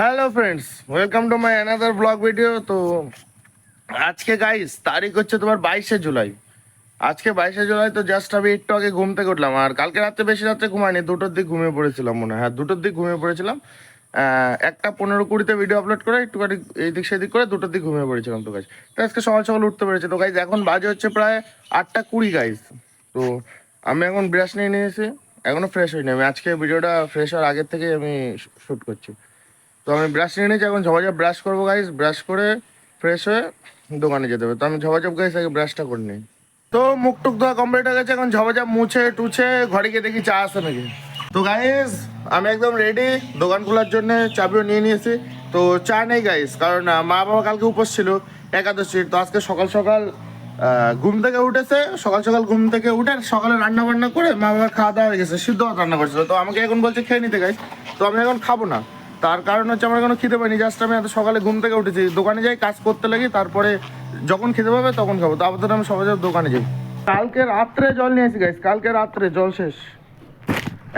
Hello friends welcome to my another blog video তো আজকে guys তারিখ হচ্ছে তোমার বাইশে জুলাই। আজকে বাইশে জুলাই, তো জাস্ট আমি একটু আগে ঘুম থেকে উঠলাম। আর কালকে রাত্রে, বেশি রাত্রে ঘুমাইনি, দুটোর দিক ঘুমিয়ে পড়েছিলাম মনে হয়। হ্যাঁ দুটোর দিক ঘুমিয়ে পড়েছিলাম। একটা পনেরো কুড়িতে ভিডিও আপলোড করে একটুখানি এই দিক সেদিক করে দুটোর দিক ঘুমিয়ে পড়েছিলাম তো গাইজ তো আজকে সকাল সকাল উঠতে পেরেছে। তো গাইজ এখন বাজে হচ্ছে প্রায় আটটা কুড়ি গাইজ তো আমি এখন ব্রাশ নিয়ে নিয়েছি। এখনও ফ্রেশ হইনি। আমি আজকে ভিডিওটা ফ্রেশ হওয়ার আগের থেকে আমি শ্যুট করছি। তো আমি ব্রাশ নিয়ে নিয়েছি এখন ঝপাঝপ ব্রাশ করব গাইস ব্রাশ করে ফ্রেশ হয়ে দোকানে যেতে হবে। তো আমি ঝপাঝপ গাইস আগে ব্রাশটা করে নিই। তো মুখ টুক ধোয়া কমপ্লিট হয়ে গেছে, এখন ঝপাঝপ মুছে টুছে ঘরে গিয়ে দেখি চা আসে নাকি। তো গাইস আমি একদম রেডি দোকান খোলার জন্য চাবিও নিয়ে নিয়েছি। তো চা নেই গাইস কারণ মা বাবা কালকে উপোস ছিল একাদশীর তো আজকে সকাল সকাল ঘুম থেকে উঠেছে। সকাল সকাল ঘুম থেকে উঠে সকালে রান্না বান্না করে মা বাবার খাওয়া দাওয়া হয়ে গেছে, সিদ্ধ রান্না করছিল। তো আমাকে এখন বলছে খেয়ে নিতে গাইস তো আমি এখন খাব না। তার কারণ হচ্ছে আমার কোনো খিদে পাইনি জাস্ট আমি এত সকালে ঘুম থেকে উঠেছি। দোকানে যাই, কাজ করতে লাগি, তারপরে যখন খেতে পাবে তখন খাব। তো আপাতত আমি সবাই দোকানে যাই। কালকে রাত্রে জল নিয়ে এসি গাইস কালকে রাত্রে জল শেষ।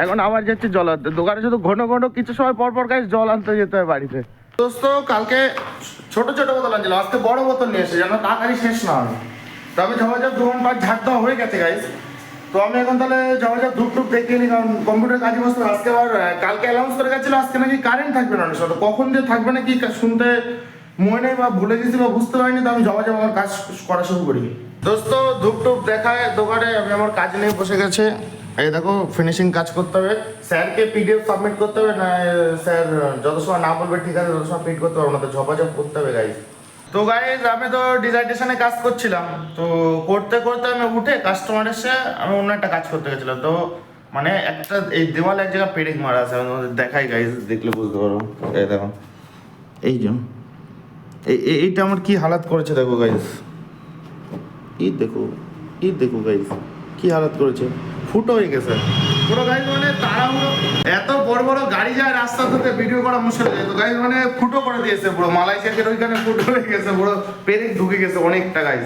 এখন আবার যাচ্ছে জল আনতে। দোকানে শুধু ঘন ঘন কিছু সময় পর পর গাইস জল আনতে যেতে হয় বাড়িতে। দোস্ত, কালকে ছোট ছোট বোতল আনছিল আজকে বড় বোতল নিয়ে এসে যেন তাড়াতাড়ি শেষ না হয়। তো আমি ঝমাঝপ দোকান পাট ঝাড় দেওয়া হয়ে গেছে গাইস তো আমি এখন তাহলে ঝমাঝপ ধূপ টুপ দেখিয়ে নি কারণ কম্পিউটার কাজে বসতে আজকে আবার কালকে অ্যানাউন্স করে গেছিল, আজকে নাকি কারেন্ট থাকবে না অনেক। কখন যে থাকবে না কি শুনতে মনে নেই বা ভুলে গেছি বা বুঝতে পারিনি, তো আমি ঝমাঝপ আমার কাজ করা শুরু করি। দোস্ত, ধূপ টুপ দেখায় দোকানে, আমি আমার কাজ নিয়ে বসে গেছে। এই দেখো ফিনিশিং কাজ করতে হবে। স্যারকে পিডিএফ সাবমিট করতে হবে, না স্যার, যত সময় না বলবে, ঠিক আছে, তত সময় পিট করতে পারব না, তো ঝপাঝপ করতে হবে গাইজ তো গাইজ আমি তো ডিজাইটেশনে কাজ করছিলাম। তো করতে করতে আমি উঠে কাস্টমার এসে আমি অন্য একটা কাজ করতে গেছিলাম। তো মানে একটা এই দেওয়ালে এক জায়গায় পেডিং মারা আছে, আমি তোমাদের দেখাই গাইজ দেখলে বুঝতে পারো। এই দেখো। এই যে। এই, এই- এইটা আমার কি হালাত করেছে দেখো গাইজ ঈদ দেখো ঈদ দেখো গাইজ কি হালাত করেছে। ফুটো হয়ে গেছে। পুরো গাইজ মানে তাড়াহুড়ো। এত বড় বড় গাড়ি যায় রাস্তা থেকে ভিডিও করা মুশকিল হয়ে তো গাইজ মানে ফুটো করে দিয়েছে পুরো। মালয়েশিয়ার ওইখানে ফুটো হয়ে গেছে, পুরো পেরেক ঢুকে গেছে অনেকটা গাইজ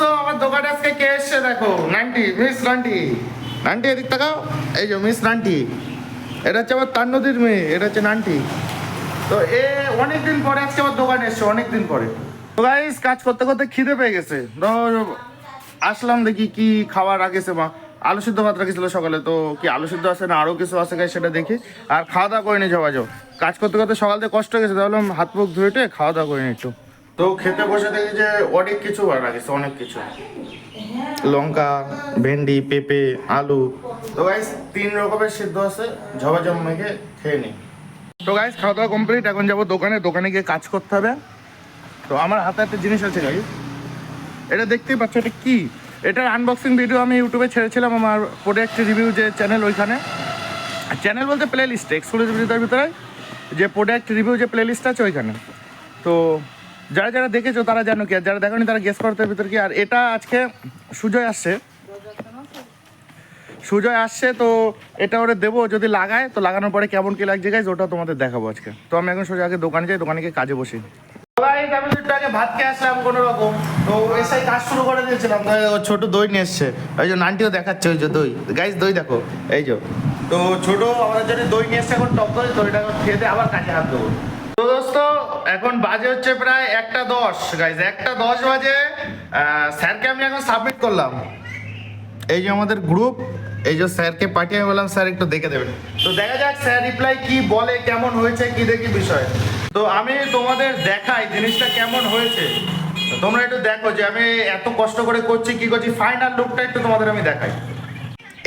তো আমার দোকানে আজকে কে এসছে দেখো? Ninety, miss ninety. নান্টি, এদিক তাকাও। এই যে মিস নান্টি। এটা হচ্ছে আমার তার নদীর মেয়ে, এটা হচ্ছে নান্টি। তো এ অনেকদিন পরে আজকে আমার দোকানে এসছে, অনেকদিন পরে। তো গাইস কাজ করতে করতে খিদে পেয়ে গেছে। তো আসলাম দেখি কি খাবার রাখেছে মা আলু সিদ্ধ ভাত রাখেছিল সকালে, তো কি আলু সিদ্ধ আছে না আরও কিছু আছে সেটা দেখি। আর খাওয়া দাওয়া করে নি যোগাযোগ কাজ করতে করতে সকাল থেকে কষ্ট গেছে তাহলে হাত মুখ ধুয়ে টুয়ে খাওয়া দাওয়া করে নি একটু। তো খেতে বসে দেখি যে অনেক কিছু আর রাখেছে অনেক কিছু। লঙ্কা, ভেন্ডি, পেঁপে, আলু। তো গাইস তিন রকমের সিদ্ধ আছে, ঝবাঝম মেখে খেয়ে নিই। তো গাইস খাওয়া দাওয়া কমপ্লিট, এখন যাব দোকানে দোকানে গিয়ে কাজ করতে হবে। তো আমার হাতে একটা জিনিস আছে গাইস। এটা দেখতেই পাচ্ছ, এটা কি? এটার আনবক্সিং ভিডিও আমি ইউটিউবে ছেড়েছিলাম আমার প্রোডাক্ট রিভিউ যে চ্যানেল ওইখানে। চ্যানেল বলতে প্লে লিস্ট এক্সক্লুসিভিটার ভিতরে যে প্রোডাক্ট রিভিউ যে প্লে লিস্ট আছে ওইখানে। তো যারা যারা দেখেছ তারা জানো কি, আর যারা দেখোনি তারা গেস করতে ভিতরে কি। আর এটা আজকে সুজয় আসছে। সুজয় আসছে তো এটা ওরে দেবো, যদি লাগায় তো লাগানোর পরে কেমন কি লাগছে গাইজ ওটা তোমাদের দেখাবো আজকে। তো আমি এখন সোজা আগে দোকানে যাই, দোকানে গিয়ে কাজে বসি। গাইজ আমি একটু আগে ভাত খেয়ে আসলাম কোনো রকম। তো এসে কাজ শুরু করে দিয়েছিলাম। ছোট দই নিয়ে এসছে। ওই যে নানটিও দেখাচ্ছে ওই যে দই। গাইজ দই দেখো। এই যে। তো ছোট আমাদের জন্য দই নিয়ে এসছে এখন টক দই দইটা এখন খেয়ে আবার কাজে হাত দেবো। তো দোস্ত এখন বাজে হচ্ছে প্রায় একটা দশ। গাইজ একটা দশ বাজে। স্যারকে আমি এখন সাবমিট করলাম। এই যে আমাদের গ্রুপ এই যে স্যারকে পাঠিয়ে বললাম স্যার একটু দেখে দেবেন। তো দেখা যাক স্যার রিপ্লাই কি বলে কেমন হয়েছে কি দেখি বিষয়। তো আমি তোমাদের দেখাই জিনিসটা কেমন হয়েছে। তোমরা একটু দেখো যে আমি এত কষ্ট করে করছি, কি করছি ফাইনাল লুকটা একটু তোমাদের আমি দেখাই।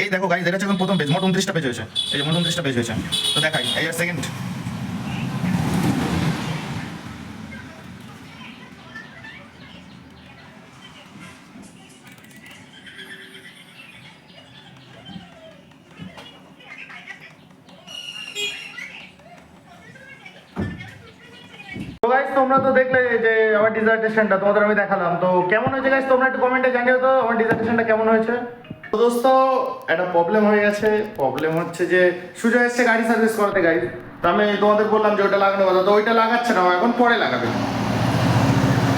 এই দেখো গাইজ এটা হচ্ছে এখন প্রথম পেজ মোট উনত্রিশটা পেজ হয়েছে। এই যে মোট উনত্রিশটা পেজ হয়েছে। তো দেখাই, এই সেকেন্ড তোমরা তো দেখলে যে আমার ডিজার্টেশনটা তোমাদের আমি দেখালাম। তো কেমন হয়েছে গাইস তোমরা একটু কমেন্টে জানিও তো আমার ডিজার্টেশনটা কেমন হয়েছে? তো দোস্ত, একটা প্রবলেম হয়ে গেছে। প্রবলেম হচ্ছে যে সুজয় এসছে গাড়ি সার্ভিস করতে গাইস তো আমি তোমাদের বললাম যে ওটা লাগানো কথা। তো ওইটা লাগাচ্ছে না এখন পরে লাগাবে।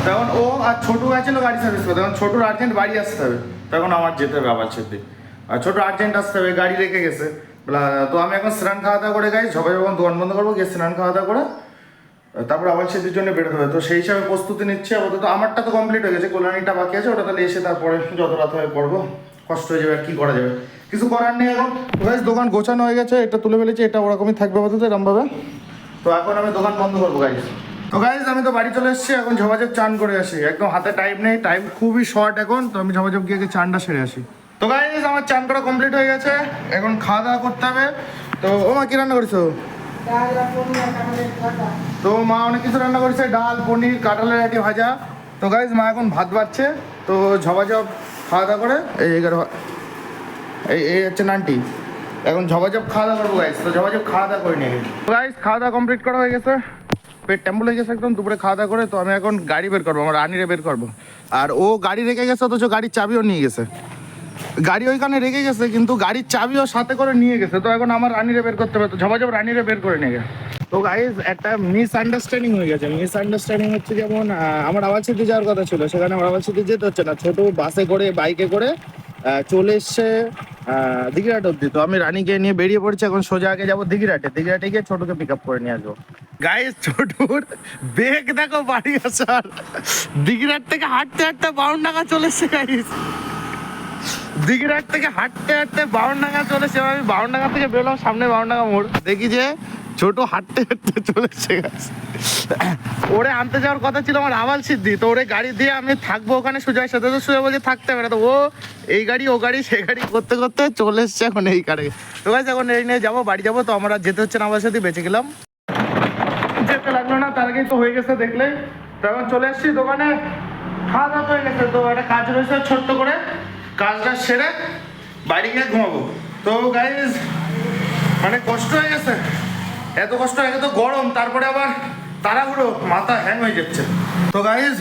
তখন ও আর ছোটু গেছিল গাড়ি সার্ভিস করতে। তখন ছোটুর আর্জেন্ট বাড়ি আসতে হবে। তখন আমার যেতে হবে আবার সেদিন। আর ছোট আর্জেন্ট আসতে হবে, গাড়ি রেখে গেছে। তো আমি এখন স্নান খাওয়া দাওয়া করে গাই সবাই যখন দোকান বন্ধ করব, গিয়ে স্নান খাওয়া দাওয়া করে তারপর আবার সেদির জন্য বেরোতে হবে। তো সেই হিসাবে প্রস্তুতি নিচ্ছে, আপাতত আমারটা তো কমপ্লিট হয়ে গেছে, কল্যাণীটা বাকি আছে ওটা তাহলে এসে তারপরে যত রাত হয় পড়ব কষ্ট হয়ে যাবে আর কি করা যাবে। কিছু করার নেই এখন। গাইস দোকান গোছানো হয়ে গেছে, এটা তুলে ফেলেছি, এটা ওরকমই থাকবে আপাতত এরমভাবে। তো এখন আমি দোকান বন্ধ করব গাইস তো গাইস আমি তো বাড়ি চলে এসেছি, এখন ঝমাঝপ চান করে আসি। একদম হাতে টাইম নেই টাইম খুবই শর্ট এখন, তো আমি ঝমাঝপ গিয়ে চানটা সেরে আসি। তো গাইস আমার চান করা কমপ্লিট হয়ে গেছে, এখন খাওয়া দাওয়া করতে হবে। তো ও মা কি রান্না করেছ? তো মা অনেক কিছু রান্না করেছে, ডাল, পনির, কাঁঠালের আটি ভাজা। তো গাইজ মা এখন ভাত বাড়ছে, তো ঝবাঝপ খাওয়া দাওয়া করে, এই এগারো এই এই হচ্ছে নানটি। এখন ঝবাঝপ খাওয়া দাওয়া করব গাইজ তো ঝবাঝপ খাওয়া দাওয়া করে নিয়ে গাইজ খাওয়া দাওয়া কমপ্লিট করা হয়ে গেছে। পেট টেম্পল হয়ে গেছে একদম, দুপুরে খাওয়া দাওয়া করে, তো আমি এখন গাড়ি বের করব, আমার রানিরে বের করব। আর ও গাড়ি রেখে গেছে, অথচ গাড়ির চাবিও নিয়ে গেছে। গাড়ি ওইখানে রেখে গেছে, কিন্তু গাড়ির চাবিও সাথে করে নিয়ে গেছে। তো এখন আমার রানিরে বের করতে হবে। তো ঝবাঝপ রানিরে বের করে নিয়ে গেছে। তো গাইজ একটা মিস আন্ডারস্ট্যান্ডিং হয়ে গেছে। মিস আন্ডারস্ট্যান্ডিং হচ্ছে যেমন আমার আওয়াজ সিটি যাওয়ার কথা ছিল। সেখানে আমার আওয়াজ সিটি যেতে হচ্ছে না। ছোট বাসে করে বাইকে করে চলে এসছে দিঘিরাট অব্দি তো আমি রানীকে নিয়ে বেরিয়ে পড়ছি। এখন সোজা আগে যাব দিঘিরাটে দিঘিরাটে গিয়ে ছোটকে পিক আপ করে নিয়ে আসব। গাইজ ছোটুর বেগ দেখো, বাড়ি আসার। দিঘিরাট থেকে হাঁটতে হাঁটতে বাউন টাকা চলে এসছে গাইজ দিঘিরাট থেকে হাঁটতে হাঁটতে বাউনডাঙ্গা চলে এসে আমি বাউনডাঙ্গা থেকে বেরোলাম, সামনে বাউনডাঙ্গা মোড়। দেখি যে ছোট হাঁটতে হাঁটতে চলে এসে গেছে। ওরে আনতে যাওয়ার কথা ছিল আমার আওয়াল সিদ্ধি, তো ওরে গাড়ি দিয়ে আমি থাকব ওখানে সুজয়ের সাথে, তো সুজয় বলছে, থাকতে হবে না। তো ও এই গাড়ি, ও গাড়ি, সে গাড়ি করতে করতে চলে এসছে এখন এই গাড়ি তো গাছ এখন এই নিয়ে যাব, বাড়ি যাব, তো আমরা যেতে হচ্ছে না, আমার সাথে বেঁচে গেলাম। যেতে লাগল না, তার আগেই তো হয়ে গেছে, দেখলে। তো এখন চলে এসেছি দোকানে। খাওয়া দাওয়া হয়ে গেছে তো একটা কাজ রয়েছে ছোট্ট করে। কাজটা সেরে বাড়ি গিয়ে ঘুমাবো। তো গাইজ মানে কষ্ট হয়ে গেছে। এত কষ্ট হয়ে গেছে গরম তারপরে আবার তাড়াহুড়ো মাথা হ্যাং হয়ে যাচ্ছে। তো গাইজ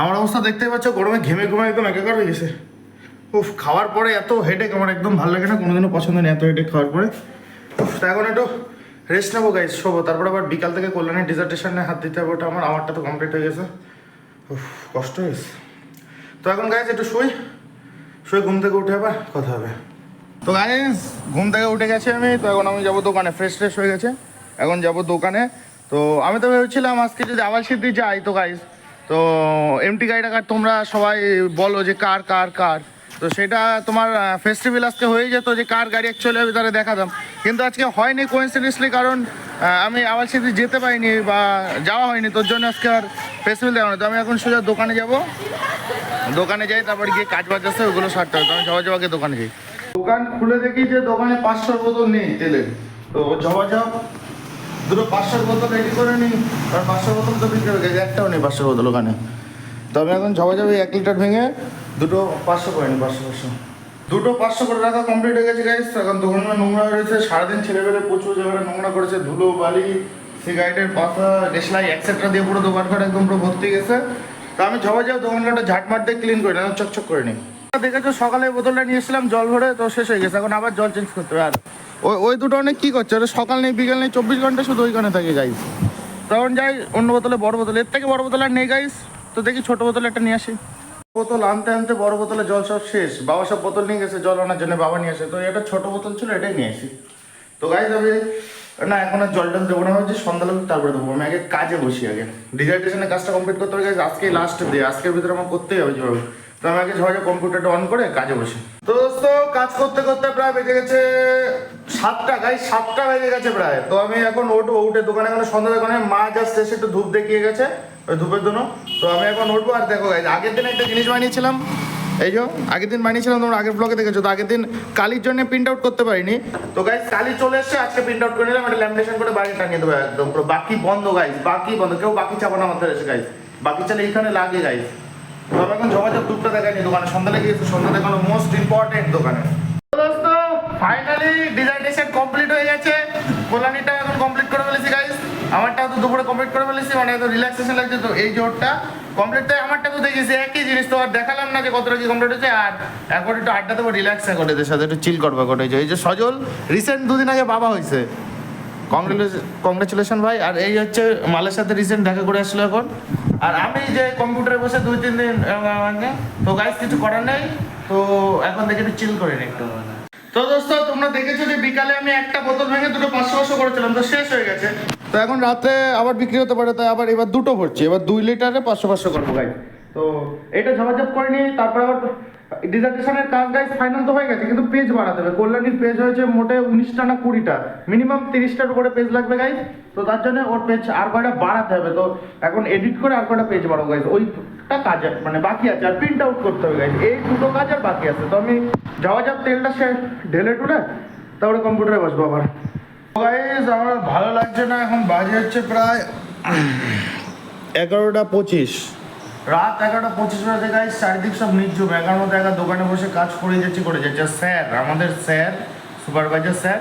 আমার অবস্থা দেখতেই পাচ্ছ গরমে ঘেমে ঘুমে একদম একাকার হয়ে গেছে। উফ খাওয়ার পরে এত হেডেক আমার একদম ভালো লাগে না কোনোদিনও পছন্দ নেই এত হেডেক খাওয়ার পরে। উফ, তা এখন একটু রেস্ট নেব গাইজ শোবো তারপরে আবার বিকাল থেকে কল্যাণের ডিজার্টেশনে হাত দিতে হবে ওটা আমার আমারটা তো কমপ্লিট হয়ে গেছে। উফ কষ্ট হয়ে গেছে। তো এখন গাইজ একটু শুই। শুয়ে ঘুম থেকে উঠে আবার কথা হবে। তো গাইজ ঘুম থেকে উঠে গেছে আমি, তো এখন আমি যাব দোকানে ফ্রেশ ফ্রেশ হয়ে গেছে। এখন যাব দোকানে। তো আমি তো ভেবেছিলাম আজকে যদি আবার সিদ্ধি যাই, তো গাইজ তো এমটি গাড়িটা কার তোমরা সবাই বলো যে কার কার কার। তো সেটা তোমার ফেস্টিভ্যাল আজকে হয়ে যেত যে কার গাড়ি অ্যাকচুয়ালি আমি তারা দেখাতাম। কিন্তু আজকে হয়নি কোইন্সিডেন্সলি কারণ আমি আবার সিদ্ধি যেতে পারিনি বা যাওয়া হয়নি, তোর জন্য আজকে আর ফেস্টিভ্যাল দেওয়া হয়নি। তো আমি এখন সোজা দোকানে যাব। দোকানে যাই, তারপর গিয়ে কাজ বাজ আছে, ওগুলো সারতে হবে। আমি জবা জবাকে দোকানে যাই। দোকান খুলে দেখি যে দোকানে পাঁচশোর বোতল নেই তেলের তো জবা জব, দুটো পাঁচশোর বোতল রেডি করে নিই। কারণ পাঁচশোর বোতল তো বিক্রি হয়ে গেছে, একটাও নেই পাঁচশোর বোতল ওখানে। তো আমি এখন জবা জবে এক লিটার ভেঙে দুটো পাঁচশো করে নিই, পাঁচশো পাঁচশো। দুটো পাঁচশো করে রাখা কমপ্লিট হয়ে গেছে গাইস এখন দোকানগুলো নোংরা হয়ে রয়েছে, সারাদিন ছেলেবেলে প্রচুর জায়গাটা নোংরা করেছে, ধুলো, বালি সিগারেটের পাতা দেশলাই একসেট্রা দিয়ে পুরো দোকানঘাট একদম পুরো ভর্তি গেছে। তো আমি ঝবা যাও দোকানঘাটটা ঝাটমাট দিয়ে ক্লিন করে নিই চকচক করে নিই দেখেছ সকালে বোতলটা নিয়ে এসেছিলাম জল ভরে তো শেষ হয়ে গেছে এখন আবার জল চেঞ্জ করতে হবে। আর ওই ওই দুটো অনেক কী করছে? ওটা সকাল নেই বিকেল নেই চব্বিশ ঘণ্টা শুধু ওইখানে থাকে গাইস তখন যাই অন্য বোতলে বড় বোতল এর থেকে বড় বোতল আর নেই গাইস তো দেখি ছোট বোতল একটা নিয়ে আসি। বোতল আনতে আনতে বড় বোতলে জল সব শেষ। বাবা সব বোতল নিয়ে গেছে জল আনার জন্য বাবা নিয়ে আসে। তো এটা ছোট বোতল ছিল এটাই নিয়ে আসি। তো গাইজ আমি না, এখন আর জল টল দেবো না, ভাবছি সন্ধ্যা লোক তারপরে দেবো। আমি আগে কাজে বসি আগে। ডিজার্টেশনের কাজটা কমপ্লিট করতে হবে আজকেই লাস্ট ডে আজকের ভিতরে আমার করতেই হবে যেভাবে। তো আমি আগে সবাই কম্পিউটারটা অন করে কাজে বসি। তো দোস্ত, কাজ করতে করতে প্রায় বেজে গেছে সাতটা গাই সাতটা বেজে গেছে প্রায়। তো আমি এখন উঠবো, উঠে দোকানে এখন সন্ধ্যা দোকানে, মা জাস্ট এসে একটু ধূপ দেখিয়ে গেছে, ওই ধূপের জন্য। তো আমি এখন উঠবো, আর দেখো গাইজ আগের দিন একটা জিনিস বানিয়েছিলাম। এই যে, আগের দিন বানিয়েছিলাম, তোমরা আগের ব্লগে দেখেছ, তো আগের দিন কালির জন্য প্রিন্ট আউট করতে পারিনি। তো গাইজ কালি চলে এসছে, আজকে প্রিন্ট আউট করে নিলাম একটা ল্যামিনেশন করে বাড়ি টাঙিয়ে দেবো একদম, পুরো বাকি বন্ধ গাইজ বাকি বন্ধ, কেউ বাকি চাপানো আমাদের এসে গাইজ বাকি চালে এইখানে লাগে গাইজ তো এখন যোগাযোগ দুধটা দেখাইনি, দোকানে সন্ধ্যা লেগে গেছে, সন্ধ্যা দেখানো মোস্ট ইম্পর্টেন্ট দোকানে। ফাইনালি ডিজাইনেশন কমপ্লিট হয়ে গেছে, কল্যাণীটা এখন কমপ্লিট করে ফেলেছি গাইজ আমারটা তো দুপুরে কমপ্লিট করে ফেলেছি মানে এত রিল্যাক্সেশন লাগছে তো, এই জোরটা কমপ্লিট তো আমারটা তো দেখেছি, একই জিনিস তো আর দেখালাম না যে কতটা কি কমপ্লিট হয়েছে। আর এখন একটু আড্ডা দেবো রিল্যাক্স করে এদের সাথে, একটু চিল করব করে এই যে সজল রিসেন্ট দুদিন আগে বাবা হয়েছে। কংগ্রেচুলেশন ভাই, আর এই হচ্ছে মালের সাথে রিসেন্ট দেখা করে আসলো এখন। আর আমি যে কম্পিউটারে বসে দুই, তিন দিন তো গাইজ কিছু করার নেই, তো এখন দেখে একটু চিল করে একটু। তো দোস্ত, তোমরা দেখেছ যে বিকালে আমি একটা বোতল ভেঙে দুটো পাঁচশো পাঁচশো করেছিলাম, তো শেষ হয়ে গেছে। তো এখন রাত্রে আবার বিক্রি হতে পারে, তাই আবার এবার দুটো ভরছি, এবার দুই লিটারে পাঁচশো পাঁচশো করব গাই তো এটা ঝপাঝপ করে নিই তারপর আবার ডিজার্টেশনের কাজ গাইজ ফাইনাল তো হয়ে গেছে, কিন্তু পেজ বাড়াতে হবে। কল্যাণীর পেজ হয়েছে মোটে উনিশটা না কুড়িটা মিনিমাম তিরিশটার উপরে পেজ লাগবে গাইজ তো তার জন্য ওর পেজ আর কয়টা বাড়াতে হবে, তো এখন এডিট করে আর কয়টা পেজ বাড়াবো গাইজ কাজ মানে বাকি আছে, আর প্রিন্ট আউট করতে হবে এই দুটো কাজ আর বাকি আছে। তো আমি যাওয়া যাক, তেলটা ঢেলে তারপরে কম্পিউটারে বসবো আবার। ভালো লাগছে না, এখন বাজে হচ্ছে প্রায় এগারোটা পঁচিশ। রাত এগারোটা পঁচিশ বাজে চারিদিক সব নির্জুম। এগারো মতো এগারো দোকানে বসে কাজ করে যাচ্ছি, করে যাচ্ছে। স্যার আমাদের স্যার সুপারভাইজার স্যার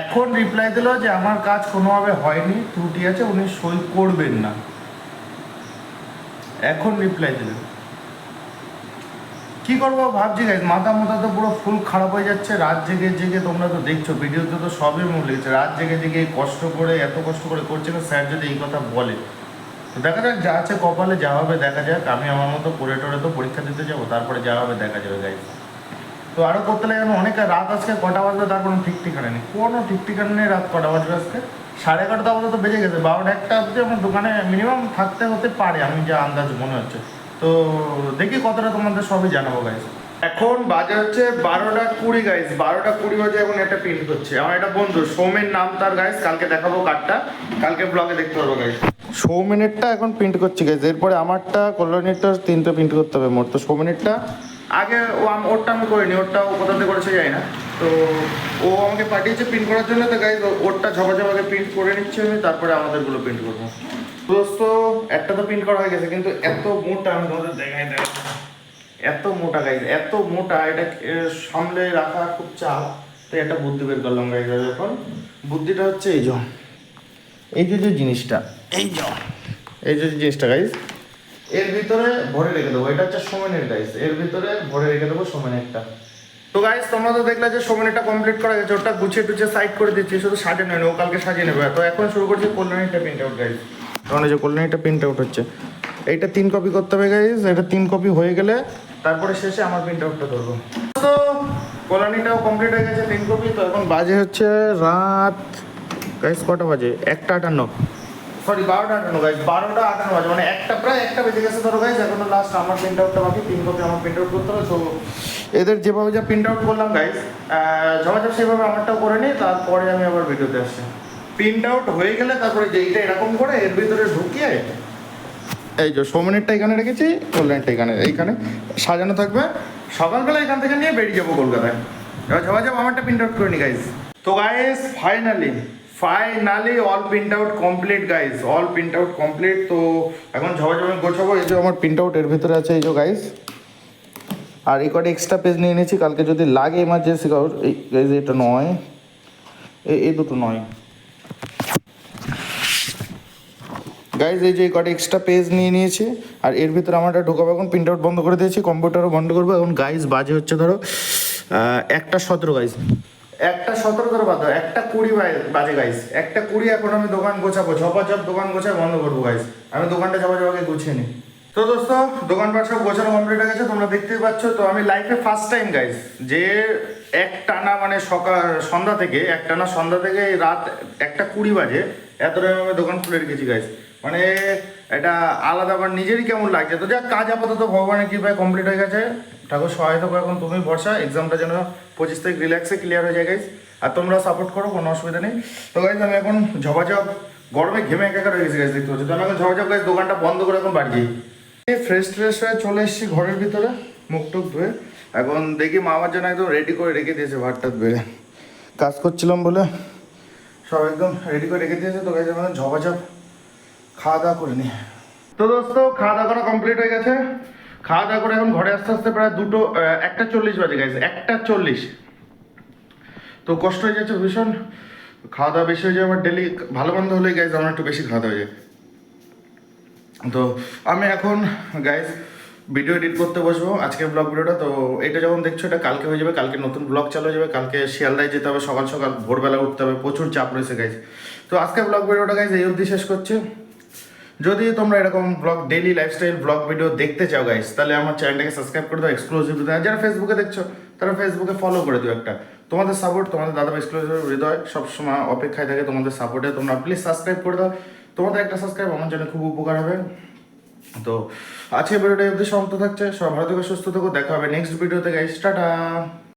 এখন রিপ্লাই দিল যে, আমার কাজ কোনোভাবে হয়নি, ত্রুটি আছে, উনি সই করবেন না। এখন রিপ্লাই দিলেন কি করব ভাবছি গাইজ মাথা মাথা তো পুরো ফুল খারাপ হয়ে যাচ্ছে, রাত জেগে জেগে তোমরা তো দেখছ ভিডিওতে তো সবই মুখ লেগেছে, রাত জেগে জেগে কষ্ট করে, এত কষ্ট করে করছে না, স্যার যদি এই কথা বলে। দেখা যাক, যা আছে কপালে, যা হবে দেখা যাক, আমি আমার মতো পড়ে টরে তো পরীক্ষা দিতে যাব, তারপরে যা হবে দেখা যাবে গাইজ তো আরও করতে লাগে অনেক রাত আজকে কটা বাজবে, তার কোনো ঠিক ঠিকানা নেই। কোনো ঠিক ঠিকানা নেই রাত কটা বাজবে আজকে। সাড়ে এগারোটা পর্যন্ত বেজে গেছে বারোটা একটা অবধি আমার দোকানে মিনিমাম থাকতে হতে পারে আমি যা আন্দাজ মনে হচ্ছে। তো দেখি কতটা তোমাদের সবই জানাব গাইজ এখন বাজে হচ্ছে বারোটা কুড়ি গাইজ বারোটা কুড়ি বাজে এখন একটা প্রিন্ট করছে আমার একটা বন্ধু সৌমেন নাম তার গাইজ কালকে দেখাবো কার্ডটা কালকে ব্লগে দেখতে পারব গাইজ সৌমেনেরটা এখন প্রিন্ট করছি গাইজ এরপরে আমারটা কল্যাণীরটা তিনটে প্রিন্ট করতে হবে মোট। তো সৌমেনেরটা আগে ও আম- ওরটা আমি করিনি ওরটা ও কোথা থেকে করেছে যাই না। তো ও আমাকে পাঠিয়েছে প্রিন্ট করার জন্য, তো গাইজ ওরটা ঝপা ঝপাকে প্রিন্ট করে নিচ্ছি আমি, তারপরে আমাদেরগুলো প্রিন্ট করব। দোস্ত, একটা তো প্রিন্ট করা হয়ে গেছে, কিন্তু এত মোটা, আমি তোমাদের দেখাই দেখ এত মোটা গাইজ এত মোটা, এটা সামলে রাখা খুব চাপ তো একটা বুদ্ধি বের করলাম গাইজ এখন বুদ্ধিটা হচ্ছে এই যে এই যে যে জিনিসটা, এই যে এই যে জিনিসটা গাইজ এর ভিতরে ভরে রেখে দেবো, এটা হচ্ছে সোমেনের গাইজ এর ভিতরে ভরে রেখে দেবো সোমেনেরটা। তো গাইজ তোমরা তো দেখলে যে সোমেনেরটা কমপ্লিট করা গেছে, ওটা গুছিয়ে টুছিয়ে সাইড করে দিচ্ছি, শুধু সাজানো নেই, ও কালকে সাজিয়ে নেবে। তো এখন শুরু করছি কল্যাণীটা প্রিন্ট আউট গাইজ তখন এই যে কল্যাণীটা প্রিন্ট আউট হচ্ছে। এইটা তিন কপি করতে হবে গাইজ এটা তিন কপি হয়ে গেলে তারপরে শেষে আমার প্রিন্ট আউটটা ধরবো। তো কলোনিটাও কমপ্লিট হয়ে গেছে তিন কপি তো এখন বাজে হচ্ছে রাত গাইজ কটা বাজে? একটা আটান্ন। সরি বারোটা আটান্ন গাইজ বারোটা আটান্ন বাজে মানে একটা, প্রায় একটা বেজে গেছে ধরো গাইজ এখনও লাস্ট আমার প্রিন্ট আউটটা বাকি, তিন কপি আমার প্রিন্ট আউট করতে হবে, তো এদের যেভাবে যা প্রিন্ট আউট করলাম গাইজ ঝমাঝপ সেভাবে আমারটাও করে নিই তারপরে আমি আবার ভিডিওতে আসছি। প্রিন্ট আউট হয়ে গেলে তারপরে যে যেইটা এরকম করে এর ভিতরে ঢুকিয়ে এই যে সৌমেনেরটা এখানে রেখেছি কল্যাণটা এখানে, এইখানে সাজানো থাকবে। সকালবেলা এখান থেকে নিয়ে বেরিয়ে যাব কলকাতায়। এবার যাব আমারটা প্রিন্ট আউট করে নি গাইজ তো guys finally finally all print out complete guys all print out complete তো, এখন ঝবা ঝবা গোছাবো, এই যে আমার প্রিন্ট আউট এর ভিতরে আছে, এই যে গাইজ আর এই কটা এক্সট্রা পেজ নিয়ে নিয়েছি কালকে যদি লাগে এমার্জেন্সি কাউর এই guys, এটা নয়। এই- দুটো নয়। গাইজ এই যে এই কটা এক্সট্রা পেজ নিয়ে নিয়েছি আর এর ভিতরে আমারটা ঢোকাবো এখন প্রিন্ট আউট বন্ধ করে দিয়েছি কম্পিউটারও বন্ধ করব। এখন গাইজ বাজে হচ্ছে ধরো একটা সতেরো গাইজ একটা সতেরো ধরো বাদ একটা কুড়ি বাজে গাইজ একটা কুড়ি এখন আমি দোকান গোছাবো ঝপাঝপ দোকান গোছায় বন্ধ করব গাইজ আমি দোকানটা ঝপাঝপাকে গুছিয়ে নিই। তো দোস্ত, দোকানপাট সব গোছানো কমপ্লিট হয়ে গেছে, তোমরা দেখতেই পাচ্ছ। তো আমি লাইফে ফার্স্ট টাইম গাইজ যে এক টানা মানে সকাল, সন্ধ্যা থেকে এক টানা সন্ধ্যা থেকে রাত একটা কুড়ি বাজে, এত টাইম আমি দোকান খুলে রেখেছি গাইজ মানে এটা আলাদা, আমার নিজেরই কেমন লাগছে। তো যাক, কাজ আপাতত ভগবানের কৃপায় কমপ্লিট হয়ে গেছে। ঠাকুর সহায়তা করো এখন, তুমি ভরসা এক্সামটা যেন পঁচিশ তারিখ রিল্যাক্সে ক্লিয়ার হয়ে যায় গাইজ আর তোমরা সাপোর্ট করো, কোনো অসুবিধা নেই। তো গাইজ আমি এখন ঝপাঝপ গরমে ঘেমে একাকার হয়ে গেছি গাইজ দেখতে পাচ্ছি। তো আমি এখন ঝপাঝপ গাইজ দোকানটা বন্ধ করে এখন বাড়ি যাই। ফ্রেশ ট্রেশ হয়ে চলে এসেছি ঘরের ভিতরে, মুখ টুক ধুয়ে। এখন দেখি মা আমার জন্য একদম রেডি করে রেখে দিয়েছে ভাতটা বেড়ে। কাজ করছিলাম বলে সব একদম রেডি করে রেখে দিয়েছে তো গাইজ আমাদের ঝপাঝপ খাওয়া দাওয়া করে নি। তো দোস্ত, খাওয়া দাওয়া করা কমপ্লিট হয়ে গেছে। খাওয়া দাওয়া করে এখন ঘরে আস্তে আস্তে প্রায় দুটো একটা চল্লিশ বাজে গেছে একটা চল্লিশ। তো কষ্ট হয়ে যাচ্ছে ভীষণ। খাওয়া দাওয়া বেশি হয়ে যায় আমার ডেলি ভালো মন্দ হলে গাইজ আমার একটু বেশি খাওয়া দাওয়া হয়ে যায় তো আমি এখন গাইজ ভিডিও এডিট করতে বসবো আজকের ব্লগ ভিডিওটা। তো এটা যখন দেখছ, এটা কালকে হয়ে যাবে, কালকে নতুন ব্লগ চালু হয়ে যাবে, কালকে শিয়ালদায় যেতে হবে, সকাল সকাল ভোরবেলা উঠতে হবে, প্রচুর চাপ রয়েছে গাইজ তো আজকের ব্লগ ভিডিওটা গাইজ এই অবধি শেষ করছে। যদি তোমরা এরকম blog daily lifestyle blog video দেখতে চাও গাইস তাহলে আমার চ্যানেলটাকে সাবস্ক্রাইব করে দাও এক্সক্লুসিভ যারা ফেসবুকে দেখছ, তারা ফেসবুকে ফলো করে দিও একটা। তোমাদের সাপোর্ট তোমাদের দাদা এক্সক্লুসিভ হৃদয় সবসময় অপেক্ষায় থাকে, তোমাদের সাপোর্টে তোমরা প্লিজ সাবস্ক্রাইব করে দাও। তোমাদের একটা সাবস্ক্রাইব আমার জন্য খুব উপকার হবে। তো আজকে ভিডিওটা অবধি সমাপ্ত থাকছে। সব ভালো থেকে, সুস্থ থেকো, দেখা হবে নেক্সট ভিডিওতে গাইস টাটা!